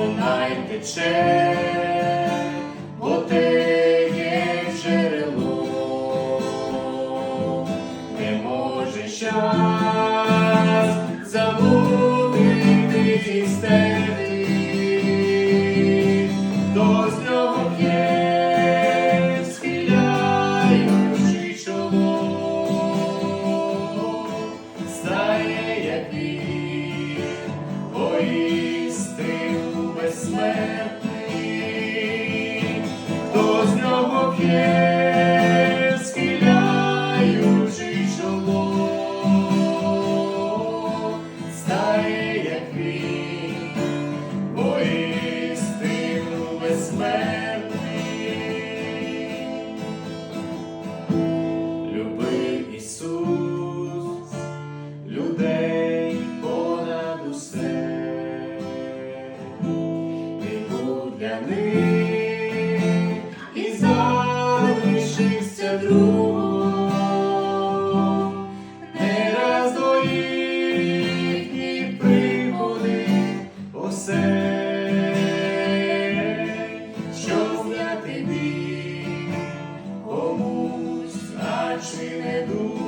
вона й тече, бо ти є джерело, не може час забути і стежити, до нього є, схиляючи чоло. наче не дух.